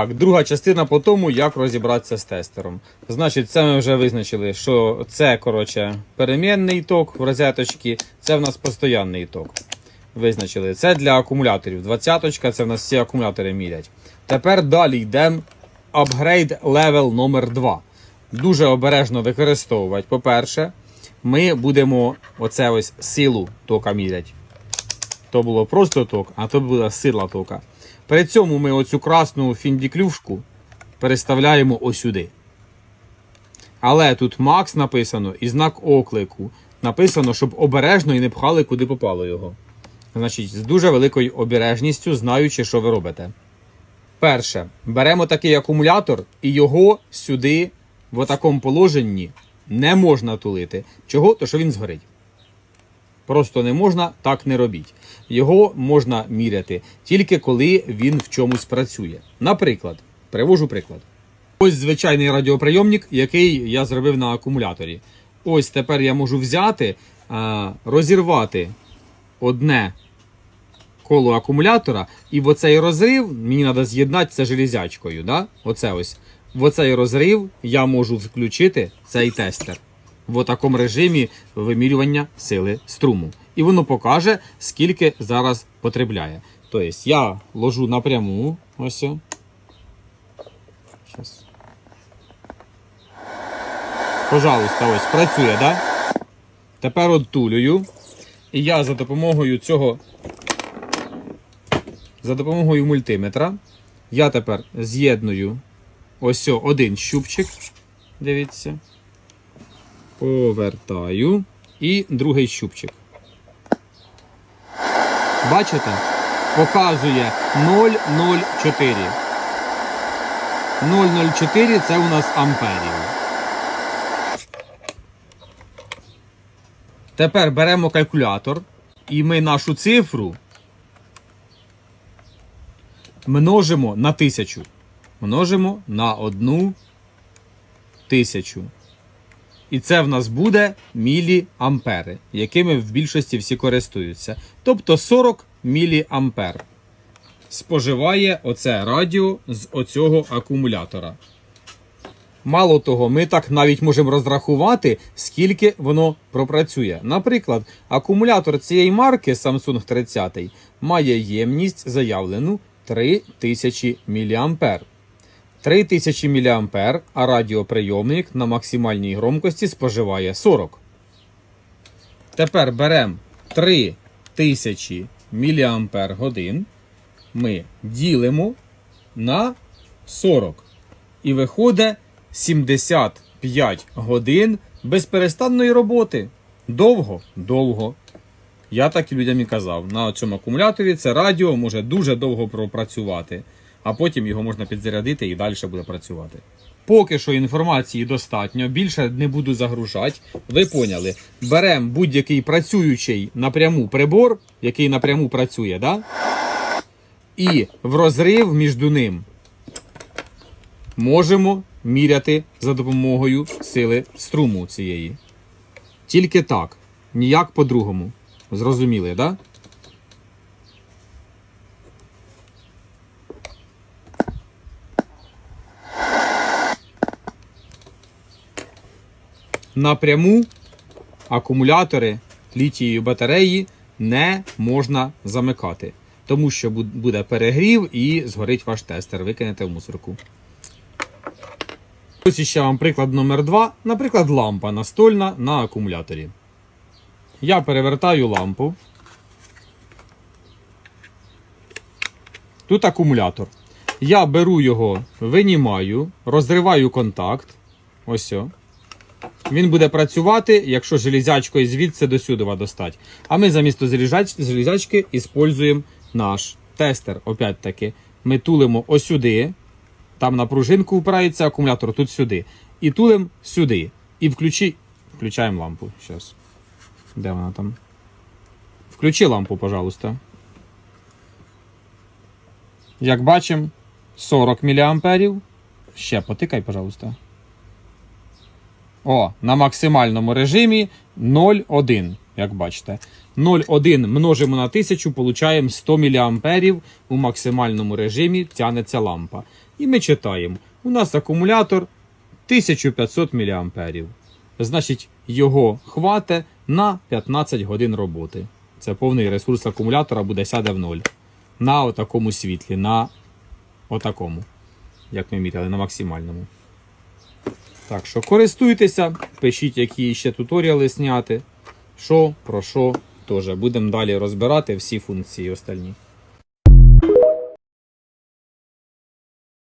Так, друга частина по тому, як розібратися з тестером. Значить, це ми вже визначили, що це, коротше, перемінний ток в розеточці, це в нас постоянний ток. Визначили. Це для акумуляторів. Двадцяточка, це в нас всі акумулятори мірять. Тепер далі йдемо апгрейд левел номер 2 Дуже обережно використовувати. По-перше, ми будемо оце ось силу тока міряти. То було просто ток, а то була сила тока. При цьому ми оцю красну фіндіклюшку переставляємо осюди. Але тут Макс написано і знак оклику. Написано, щоб обережно і не пхали, куди попало його. Значить, з дуже великою обережністю, знаючи, що ви робите. Перше, беремо такий акумулятор і його сюди, в такому положенні, не можна тулити. Чого? То що він згорить. Просто не можна, так не робіть. Його можна міряти тільки коли він в чомусь працює. Наприклад, привожу приклад. Ось звичайний радіоприйомник, який я зробив на акумуляторі. Ось тепер я можу взяти, розірвати одне коло акумулятора, і в оцей розрив мені треба з'єднати це железячкою. Да? Оце ось. В оцей розрив я можу включити цей тестер в такому режимі вимірювання сили струму. І воно покаже, скільки зараз потребляє. Тобто я ложу напряму. Ось. Щас. Пожалуйста, ось працює, да? Тепер оттулюю. І я за допомогою цього. За допомогою мультиметра. Я тепер з'єдную ось один щупчик. Дивіться. Повертаю. І другий щупчик. Бачите? Показує 0,04. 0,04 це у нас амперів. Тепер беремо калькулятор і ми нашу цифру множимо на тисячу. Множимо на одну тисячу. І це в нас буде міліампери, якими в більшості всі користуються. Тобто 40 міліампер споживає оце радіо з оцього акумулятора. Мало того, ми так навіть можемо розрахувати, скільки воно пропрацює. Наприклад, акумулятор цієї марки Samsung 30 має ємність заявлену 3000 мА. 3000 мА, а радіоприйомник на максимальній громкості споживає 40. Тепер беремо 3000 мАч. Ми ділимо на 40. І виходить 75 годин безперестанної роботи. Довго? Довго. Я так і людям і казав. На цьому акумуляторі це радіо може дуже довго пропрацювати, а потім його можна підзарядити і далі буде працювати. Поки що інформації достатньо, більше не буду загружати. Ви поняли, беремо будь-який працюючий напряму прибор, який напряму працює, да? і в розрив між ним можемо міряти за допомогою сили струму цієї. Тільки так, ніяк по-другому. Зрозуміли, да? Напряму акумулятори літієвої батареї не можна замикати, тому що буде перегрів і згорить ваш тестер, викинете в мусорку. Ось ще вам приклад номер 2 Наприклад, лампа настольна на акумуляторі. Я перевертаю лампу. Тут акумулятор. Я беру його, винімаю, розриваю контакт. Ось. о. Він буде працювати, якщо железячкою звідси до сюди достать. А ми замість железячки іспользуємо наш тестер. Опять таки, ми тулимо осюди. Там на пружинку впирається акумулятор тут сюди. І тулим сюди. І включи... включаємо лампу. Зараз. Де вона там? Включи лампу, пожалуйста. Як бачимо, 40 мА. Ще потикай, пожалуйста. О, на максимальному режимі 0,1, як бачите. 0,1 множимо на 1000, получаємо 100 мА у максимальному режимі тягнеться лампа. І ми читаємо. У нас акумулятор 1500 мА. Значить, його хвате на 15 годин роботи. Це повний ресурс акумулятора буде сяде в ноль. На отакому світлі, на отакому. Як ми мітили, на максимальному. Так що користуйтеся, пишіть, які ще туторіали зняти. Що, про що, теж будемо далі розбирати всі функції остальні.